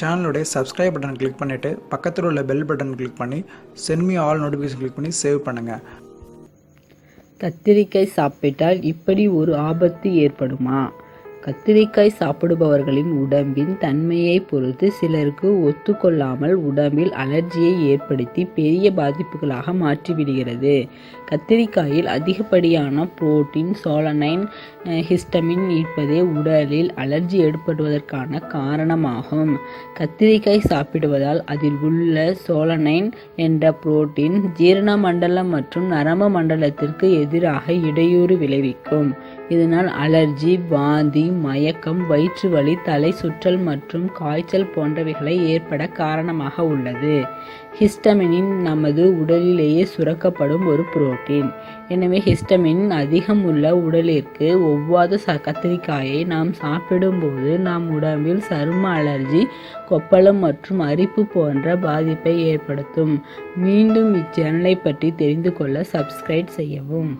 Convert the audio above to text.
சேனலுடைய subscribe button click பண்ணிவிட்டு பக்கத்தில் உள்ள பெல் பட்டன் கிளிக் பண்ணி சென்மி ஆல் நோட்டிஃபிகேஷன் கிளிக் பண்ணி சேவ் பண்ணுங்கள் கத்திரிக்காய் சாப்பிட்டால் இப்படி ஒரு ஆபத்து ஏற்படுமா? கத்திரிக்காய் சாப்பிடுபவர்களின் உடம்பின் தன்மையை பொறுத்து சிலருக்கு ஒத்துக்கொள்ளாமல் உடம்பில் அலர்ஜியை ஏற்படுத்தி பெரிய பாதிப்புகளாக மாற்றிவிடுகிறது. கத்திரிக்காயில் அதிகப்படியான புரோட்டீன் சோலனைன் ஹிஸ்டமின் இருப்பதே உடலில் அலர்ஜி ஏற்படுவதற்கான காரணமாகும். கத்திரிக்காய் சாப்பிடுவதால் அதில் உள்ள சோலனைன் என்ற புரோட்டீன் ஜீரண மண்டலம் மற்றும் நரம்பு மண்டலத்திற்கு எதிராக இடையூறு விளைவிக்கும். இதனால் அலர்ஜி வாந்தி மயக்கம் வயிற்று வலி தலை சுற்றல் மற்றும் காய்ச்சல் போன்றவைகளை ஏற்பட காரணமாக உள்ளது. ஹிஸ்டமினின் நமது உடலிலேயே சுரக்கப்படும் ஒரு புரோட்டீன். எனவே ஹிஸ்டமின் அதிகம் உள்ள உடலிற்கு ஒவ்வாத ச கத்திரிக்காயை நாம் சாப்பிடும்போது நம் உடம்பில் சரும அலர்ஜி கொப்பளம் மற்றும் அரிப்பு போன்ற பாதிப்பை ஏற்படுத்தும். மீண்டும் இச்சேனலை பற்றி தெரிந்து கொள்ள சப்ஸ்கிரைப் செய்யவும்.